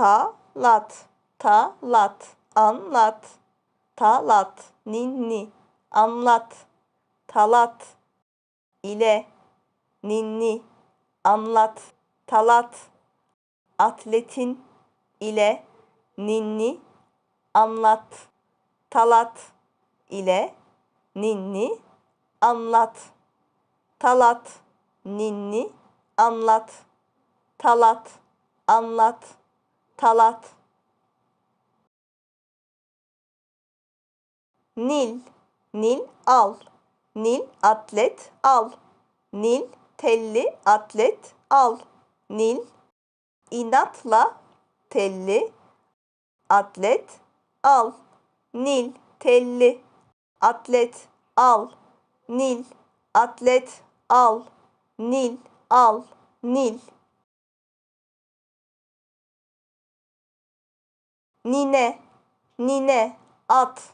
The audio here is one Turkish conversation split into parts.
talat, talat, anlat, talat, ninni, anlat, talat, ile, ninni, anlat, talat, atletin, ile, ninni, anlat, talat, ile, ninni, anlat, talat, ninni, anlat, talat, anlat, talat. Nil, Nil al. Nil atlet al. Nil telli atlet al. Nil inatla telli atlet al. Nil telli atlet al. Nil atlet al. Nil al. Nil. Nine, nine, at,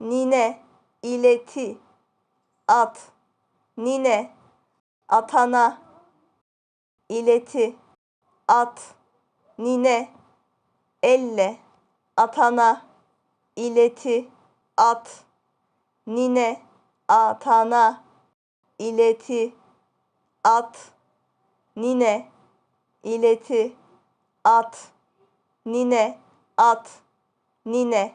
nine, ileti, at, nine, atana, ileti, at, nine, elle, atana, ileti, at, nine, atana, ileti, at, nine, ileti, at, nine, at, nine.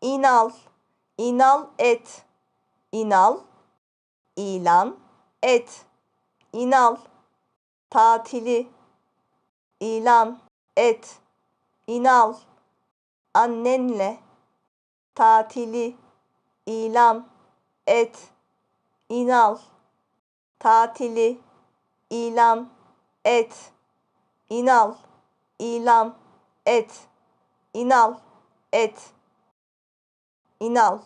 İnal, inal et, inal, ilan, et, inal, tatili, ilan, et, inal, annenle, tatili, ilan, et, inal, tatili, ilan, et, inal, ilan, et, inal, et, inal.